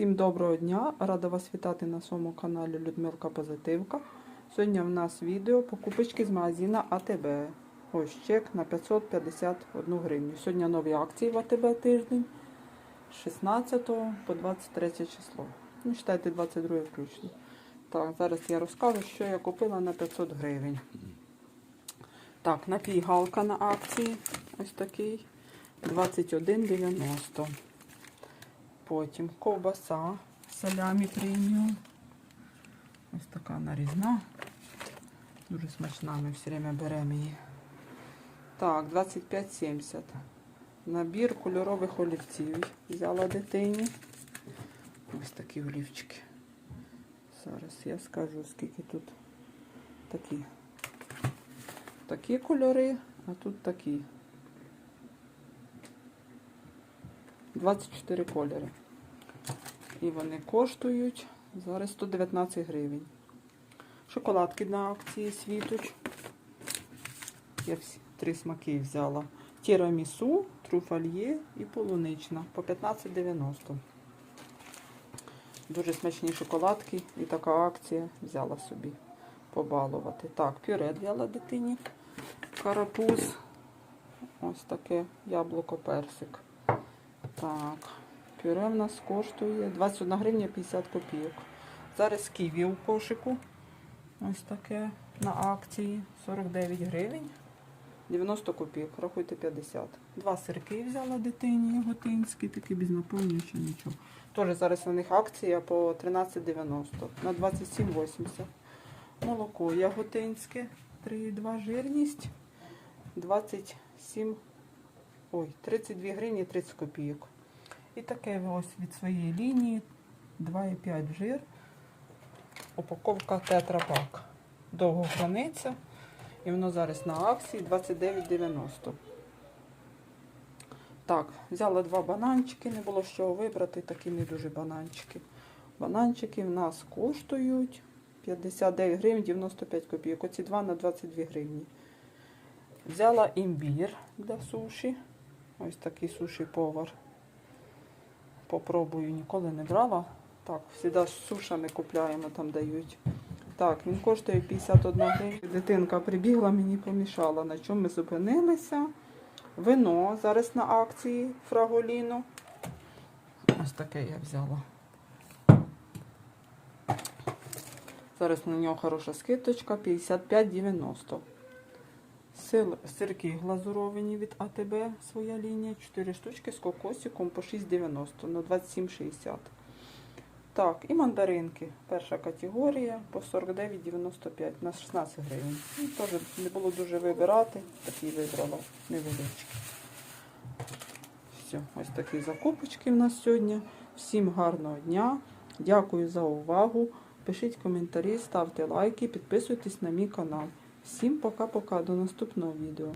Всім доброго дня! Рада вас вітати на своєму каналі Людмилка Позитивка. Сьогодні в нас відео покупочки з магазина АТБ. Ось чек на 551 гривню. Сьогодні нові акції в АТБ тиждень з 16 по 23 число. Ну, читайте 22 включно. Так, зараз я розкажу, що я купила на 500 гривень. Так, напій галка на акції. Ось такий. 21,90. Потім ковбаса салямі преміум. Ось така нарізна. Дуже смачна, ми все время беремо її. Так, 25,70. Набір кольорових олівців. Взяла дитині. Ось такі олівчики. Зараз я скажу, скільки тут такі. Такі кольори, а тут такі. 24 кольори. І вони коштують зараз 119 гривень. Шоколадки на акції світоч. Я всі три смаки взяла. Тірамісу, труфальє і полунична по 15,90. Дуже смачні шоколадки і така акція взяла собі побалувати. Так, пюре взяла дитині. Карапуз. Ось таке яблуко персик. Так, пюре в нас коштує 21 гривня 50 копійок. Зараз ківі у кошику. Ось таке на акції 49 гривень. 90 копійок, рахуйте 50. Два сирки взяла дитині яготинські, такі без наповнюючі нічого. Теж зараз на них акція по 13,90 на 27,80. Молоко яготинське, 3,2 жирність, 27, ой, 32 гривні 30 копійок. І таке ось від своєї лінії 2,5 жир. Упаковка тетрапак. Довго храниться. І воно зараз на акції 29,90. Так, взяла два бананчики, не було з чого вибрати, такі не дуже бананчики. Бананчики в нас коштують 59 гривень 95 копійок. Оці два на 22 гривні. Взяла імбір для суші. Ось такий суші повар. Попробую, ніколи не брала. Так, завжди з сушами купляємо, там дають. Так, він коштує 51 гривня. Дитинка прибігла, мені помішала. На чому ми зупинилися? Вино зараз на акції фраголіну. Ось таке я взяла. Зараз на нього хороша скидочка 55,90. Сир, сирки глазуровані від АТБ, своя лінія. 4 штучки з кокосиком по 6,90 на 27,60. Так, і мандаринки. Перша категорія по 49,95 на 16 гривень. Ну, теж не було дуже вибирати, такі вибрала невеличкі. Все, ось такі закупочки в нас сьогодні. Всім гарного дня. Дякую за увагу. Пишіть коментарі, ставте лайки, підписуйтесь на мій канал. Всім пока-пока, до наступного відео.